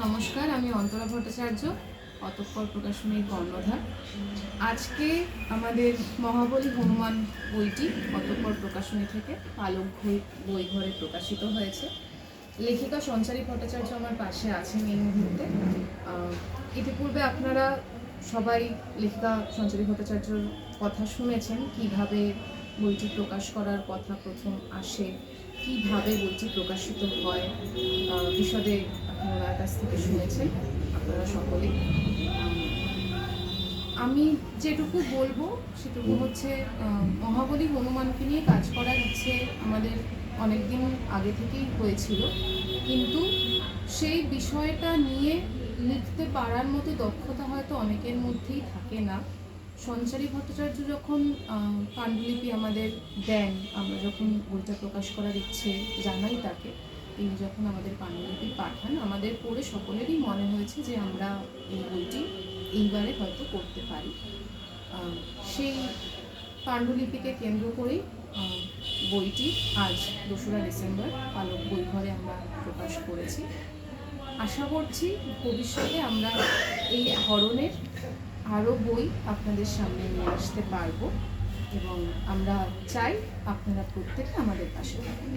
নমস্কার, আমি অন্তরা ভট্টাচার্য, অতঃপর প্রকাশনীর কর্ণধার। আজকে আমাদের মহাবলী হনুমান বইটি অতঃপর প্রকাশনী থেকে পালক বই বই ঘরে প্রকাশিত হয়েছে। লেখিকা সঞ্চারী ভট্টাচার্য আমার পাশে আছেন এই মুহূর্তে। ইতিপূর্বে আপনারা সবাই লেখিকা সঞ্চারী ভট্টাচার্যর কথা শুনেছেন, কীভাবে বইটি প্রকাশ করার কথা প্রথম আসে, কীভাবে বইটি প্রকাশিত হয় বিশদে ওনার কাছ থেকে শুনেছেন, আপনারা সকলেই। আমি যেটুকু বলব, সেটুকু হচ্ছে মহাবলী হনুমানকে নিয়ে কাজ করার ইচ্ছে আমাদের অনেক দিন আগে থেকেই হয়েছিল। কিন্তু সেই বিষয়টা নিয়ে লিখতে পারার মতো দক্ষতা হয়তো অনেকের মধ্যেই থাকে না। সঞ্চারী ভট্টাচার্য যখন পাণ্ডুলিপি আমাদের দেন, আমরা যখন বইটা প্রকাশ করার ইচ্ছে জানাই তাকে তিনি যখন আমাদের পাণ্ডুলিপি পাঠান, আমাদের পড়ে সকলেরই মনে হয়েছে যে আমরা এই বইটি এইবারে হয়তো করতে পারি। সেই পাণ্ডুলিপিকে কেন্দ্র করেই বইটি আজ দোসরা ডিসেম্বর আলোক বই ঘরে আমরা প্রকাশ করেছি। আশা করছি ভবিষ্যতে আমরা এই ধরনের আরও বই আপনাদের সামনে নিয়ে আসতে পারব এবং আমরা চাই আপনারা প্রত্যেকে আমাদের পাশে থাকুন।